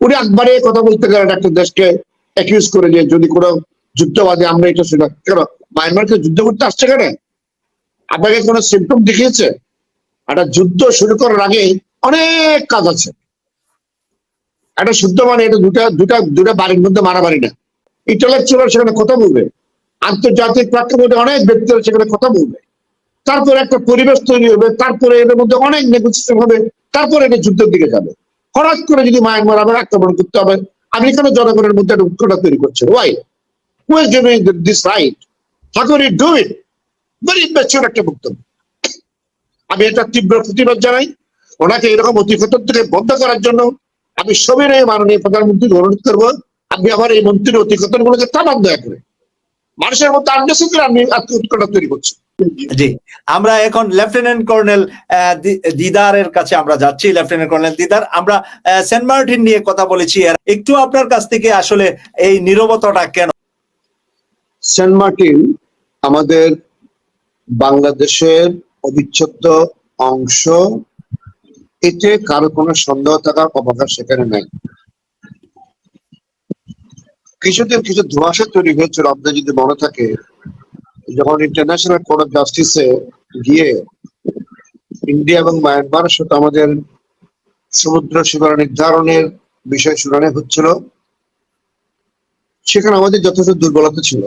উনি একবারে কথা বলতে গেলেন একটা দেশকে অ্যাকিউজ করে যে যদি কোনো যুদ্ধবাদী আমরা এটা সেটা কেন মায়ানমারকে যুদ্ধ করতে আসছে কেন? আপনাকে কোনো সিমটম দেখিয়েছে? একটা যুদ্ধ শুরু করার আগে অনেক কাজ আছে। একটা যুদ্ধ মানে এটা দুটা দুটা দুটা বাড়ির মধ্যে মারামারি না। ইন্টালেকচুয়াল সেখানে কথা বলবে। আন্তর্জাতিক প্রেক্ষাপটে অনেক ব্যক্তিরা সেখানে কথা বলবে। তারপরে একটা পরিবেশ তৈরি হবে। তারপরে এর মধ্যে অনেক নেগোসিয়েশন হবে। তারপরে এটা যুদ্ধের দিকে যাবে। হঠাৎ করে যদি মায়ানমার আবার আক্রমণ করতে হবে আমেরিকানের জনগণের মধ্যে একটা উৎকটা তৈরি করছে। Why who is giving this right how can you do it very mature একটা বক্তব্য। আমি এটা তীব্র প্রতিবাদ জানাই। ওনাকে এরকম অতিকথন থেকে বন্ধ করার জন্য আমি সবিনয় মাননীয় প্রধানমন্ত্রীকে অনুরোধ করব। আপনি আমার এই মন্ত্রীর অতিকথন গুলোকে থামান দয়া করে। মানুষের মধ্যে আন্ডারস্ট্যান্ডিং আপনি আজকে উৎকটা তৈরি করছেন জি। আমরা এখন লেফটেন্যান্ট কর্নেল দিদারের কাছে আমরা যাচ্ছি। লেফটেন্যান্ট কর্নেল দিদার, আমরা সেন্ট মার্টিন নিয়ে কথা বলেছি। আর একটু আপনার কাছ থেকে আসলে এই নীরবতাটা কেন? সেন্ট মার্টিন আমাদের বাংলাদেশের অবিচ্ছেদ্য অংশ। এতে কারও কোনো সন্দেহ থাকার অবকাশ সেখানে নাই। কিছুদিন কিছু ধোঁয়াশা তৈরি হয়েছিল আপনার যদি মনে থাকে যখন ইন্টারন্যাশনাল কোর্ট অফ জাস্টিসে গিয়ে ইন্ডিয়া এবং মায়ানমারের সাথে আমাদের সমুদ্র সীমানা নির্ধারণের বিষয় শুনানি হচ্ছিল, সেখানে আমাদের যথেষ্ট দুর্বলতা ছিল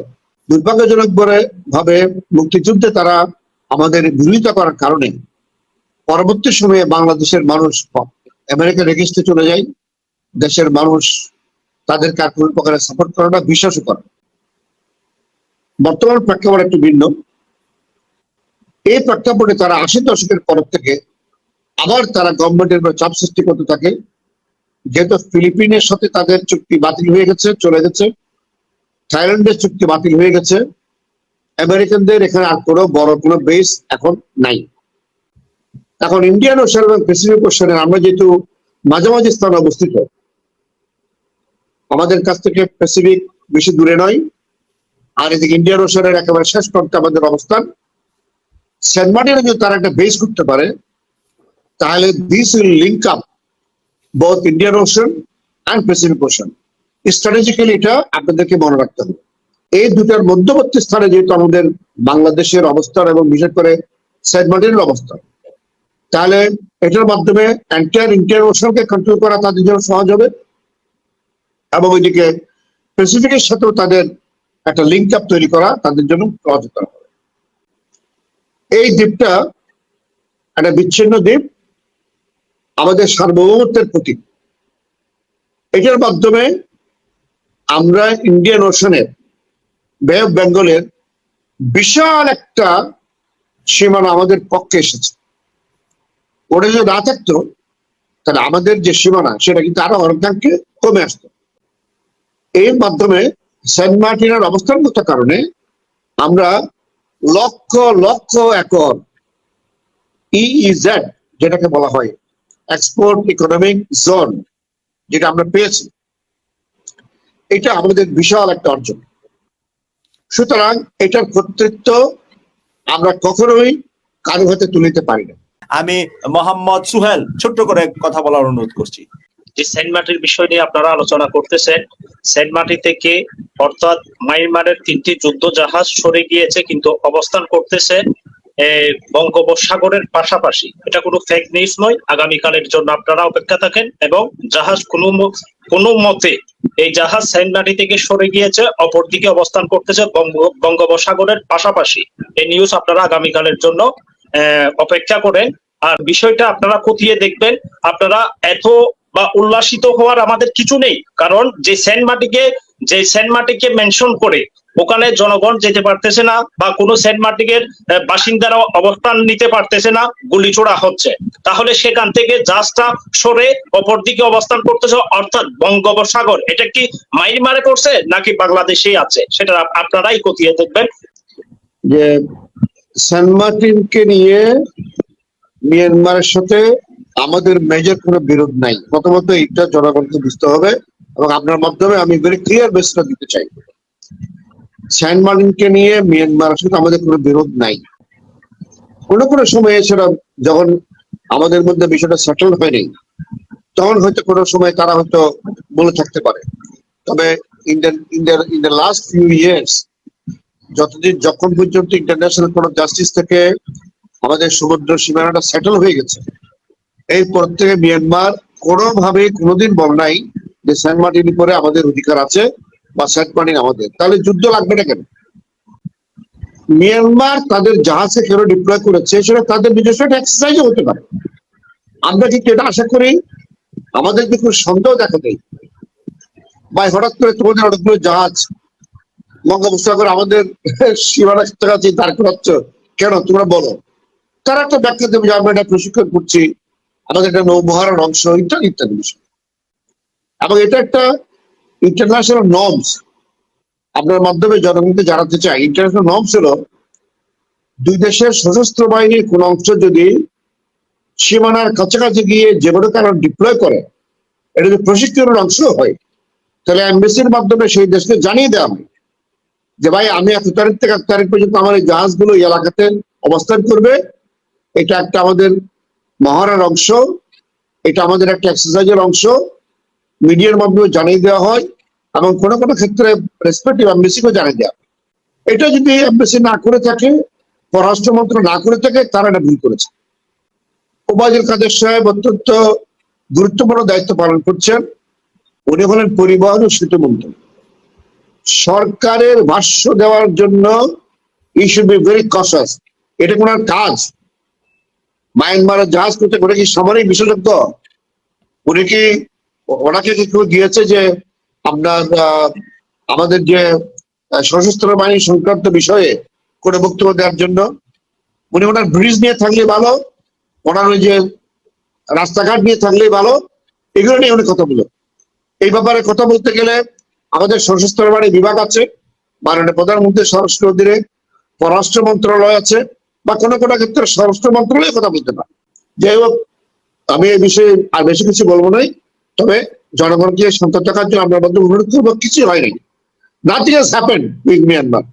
দুর্ভাগ্যজনক ভাবে মুক্তিযুদ্ধে তারা আমাদের বিরোধিতা করার কারণে পরবর্তী সময়ে বাংলাদেশের মানুষ আমেরিকা রেগিস্টে চলে যায় দেশের মানুষ তাদেরকে আর কোনো প্রকারে সাপোর্ট করে না, বিশ্বাসও করে। বর্তমান প্রেক্ষাপট একটু ভিন্ন। এই প্রেক্ষাপটে তারা আশি দশকের পর থেকে আবার তারা গভর্নমেন্টের উপর চাপ সৃষ্টি করতে থাকে। যেহেতু ফিলিপিনের সাথে তাদের চুক্তি বাতিল হয়ে গেছে, চলে গেছে। থাইল্যান্ডের চুক্তি বাতিল হয়ে গেছে। আমেরিকানদের এখানে আর কোনো বড় কোনো বেস এখন নাই। এখন ইন্ডিয়ান ওশান এবং প্যাসিফিক ওশানে আমরা যেহেতু মাঝামাঝি স্থানে অবস্থিত, আমাদের কাছ থেকে প্যাসিফিক বেশি দূরে নয়। আর এদিকে ইন্ডিয়ান ওশানের একেবারে শেষ প্রান্তে আমাদের অবস্থান। সেন্ট মার্টিনে যদি তারা একটা বেস করতে পারে, তাহলে this will link up both Indian ocean and Pacific ocean strategically এটা আপনাদেরকে মনে রাখতে হবে। এই দুটার মধ্যবর্তী স্থানে যেহেতু আমাদের বাংলাদেশের অবস্থান এবং বিশেষ করে সেন্ট মার্টিনের অবস্থান, তাহলে এটার মাধ্যমে এন্টায়ার ইন্ডিয়ান ওশানকে কন্ট্রোল করা তাদের জন্য সহজ হবে এবং ওইদিকে প্যাসিফিকের সাথেও তাদের একটা লিঙ্ক আপ তৈরি করা, তাদের জন্য সহজতর হবে। এই দ্বীপটা একটা বিচ্ছিন্ন দ্বীপ, আমাদের সার্বভৌমত্বের প্রতীক। এটার মাধ্যমে আমরা ইন্ডিয়ান ওশানের বে অফ বেঙ্গলের বিশাল একটা সীমানা আমাদের পক্ষে এসেছে। ওটা যদি না থাকতো, তাহলে আমাদের যে সীমানা, সেটা কিন্তু আরও অনেকাংশে কমে আসতো। এর মাধ্যমে সেন্ট মার্টিনের অবস্থানগত কারণে আমরা লক্ষ লক্ষ একর ইইজেড যেটাকে বলা হয় এক্সপোর্ট ইকোনমিক জোন যেটা আমরা পেয়েছি। এটা আমাদের বিশাল একটা অর্জন সুতরাং এটার কর্তৃত্ব আমরা কখনোই কারও হাতে তুলিতে পারি না। আমি মোহাম্মদ সুহেল, ছোট্ট করে কথা বলার অনুরোধ করছি। যে সেন্ট মার্টির বিষয় নিয়ে আপনারা আলোচনা করতেছেন, সেন্ট মার্টি থেকে অর্থাৎ মায়ানমারের তিনটি যুদ্ধ জাহাজ সরে গিয়েছে, কিন্তু অবস্থান করতেছে বঙ্গোপসাগরের পাশাপাশি। এটা কোনো ফেক নিউজ নয়, আগামীকালের জন্য আপনারা অপেক্ষা থাকেন এবং জাহাজ কোনো কোনো মতে এই জাহাজ সেন্ট মার্টি থেকে সরে গিয়েছে, অপরদিকে অবস্থান করতেছে বঙ্গ- বঙ্গোপসাগরের পাশাপাশি। এই নিউজ আপনারা আগামীকালের জন্য অপেক্ষা করেন। আর বিষয়টা আপনারা খতিয়ে দেখবেন, আপনারা এত বা উল্লাসিত হওয়ার আমাদের কিছু নেই। কারণ যে সেন্ট মার্টিকে, যে সেন্ট মার্টিকে মেনশন করে ওখানে জনগণ যেতে পারতেছে না বা কোনো সেন্ট মার্টিকের বাসিন্দারা অবস্থান নিতে পারতেছে না গুলি ছোড়া হচ্ছে। তাহলে সেখান থেকে জাহাজটা সরে অপর দিকে অবস্থান করতেছে, অর্থাৎ বঙ্গোপসাগর। এটা কি মাইনমারে করছে নাকি বাংলাদেশেই আছে? সেটা আপনারাই খতিয়ে দেখবেন। যে সেন্ট মার্টিনকে নিয়ে মিয়ানমারের সাথে আমাদের মেজর কোনো বিরোধ নাই। প্রথমত এটা জনগণকে বুঝতে হবে এবং আপনার মাধ্যমে আমি ভেরি ক্লিয়ার মেসেজটা দিতে চাই। সেন্ট মার্টিনকে নিয়ে মিয়ানমারের সাথে আমাদের কোনো বিরোধ নাই। কোনো কোনো সময়ে সেটা যখন আমাদের মধ্যে বিষয়টা সেটেল হয়নি তখন হয়তো কোনো সময় তারা হয়তো বলে থাকতে পারে। তবে in the in the in the last few years যতদিন, যখন পর্যন্ত ইন্টারন্যাশনাল অফ জাস্টিস থেকে আমাদের সমুদ্র সীমানাটা সেটেল হয়ে গেছে এরপর থেকে মিয়ানমার কোনোভাবে কোনোদিন বল নাই যে সেন্ট মার্টিন উপরে আমাদের অধিকার আছে বা সেন্ট মার্টিন আমাদের। তাহলে যুদ্ধ লাগবে না কেন? মিয়ানমার তাদের জাহাজে কেন ডিপ্লয় করেছে সেটা তাদের নিজস্ব একটা হতে পারে। আমরা কিন্তু এটা আশা করি, আমাদের যে কোনো সন্দেহ দেখা দেয় বা হঠাৎ করে তোমাদের অনেকগুলো জাহাজ, বঙ্গোপসাগর আমাদের সীমানা কাছে দাঁড় করাচ্ছ কেন? তোমরা বলো। তারা একটা ব্যাখ্যা দেবে যে আমরা এটা প্রশিক্ষণ করছি? আমাদের একটা নৌবহারের অংশ, ইত্যাদি ইত্যাদি বিষয়। এবং এটা একটা ইন্টারন্যাশনাল নর্মস আপনার মাধ্যমে জনগণকে জানাতে চাই ইন্টারন্যাশনাল নর্মস হলো দুই দেশের সশস্ত্র বাহিনীর কোন অংশ যদি সীমানার কাছাকাছি গিয়ে যেভাবে কারণ ডিপ্লয় করে, এটা যদি প্রশিক্ষণের অংশ হয়, তাহলে এমবেসির মাধ্যমে সেই দেশকে জানিয়ে দেওয়া হয় যে, ভাই, আমি এত তারিখ থেকে এক তারিখ পর্যন্ত আমার এই জাহাজগুলো এই এলাকাতে অবস্থান করবে। এটা একটা আমাদের মহারার অংশ, এটা আমাদের একটা এক্সারসাইজের অংশ। মিডিয়ার মাধ্যমে জানিয়ে দেওয়া হয় এবং কোনো কোনো ক্ষেত্রে রেসপেক্টিভ এমবেসিকেও জানিয়ে দেওয়া এটা যদি এমবেসি না করে থাকে, পররাষ্ট্র মন্ত্রক না করে থাকে, তারা এটা ভুল করেছে। ওবায়দুল কাদের সাহেব অত্যন্ত গুরুত্বপূর্ণ দায়িত্ব পালন করছেন। উনি হলেন পরিবহন ও সেতু মন্ত্রী। সরকারের ভাষ্য দেওয়ার জন্য he should be very cautious এটা কোন কাজ। মায়ানমারের জাহাজ করতে, ওটা কি সবারই বিশেষজ্ঞ? উনি কি, ওনাকে কি কেউ দিয়েছে যে আপনার আমাদের যে সশস্ত্র বাহিনী সংক্রান্ত বিষয়ে কোনো বক্তব্য দেওয়ার জন্য? উনি ওনার ব্রিজ নিয়ে থাকলে ভালো, ওনার ওই যে রাস্তাঘাট নিয়ে থাকলে ভালো, এগুলো নিয়ে উনি কথা বলো এই ব্যাপারে কথা বলতে গেলে আমাদের সশস্ত্র বাহিনী বিভাগ আছে, মাননীয় প্রধানমন্ত্রী স্বরাষ্ট্র পররাষ্ট্র মন্ত্রণালয় আছে বা কোনো কোনো ক্ষেত্রে স্বরাষ্ট্র মন্ত্রণালয় কথা বলতে পারে। যাই হোক, আমি এই বিষয়ে আর বেশি কিছু বলব নাই। তবে জনগণকে শান্ত থাকার জন্য আমরা মধ্যে অনুরোধ করব কিছু হয়নি। Nothing happened with Myanmar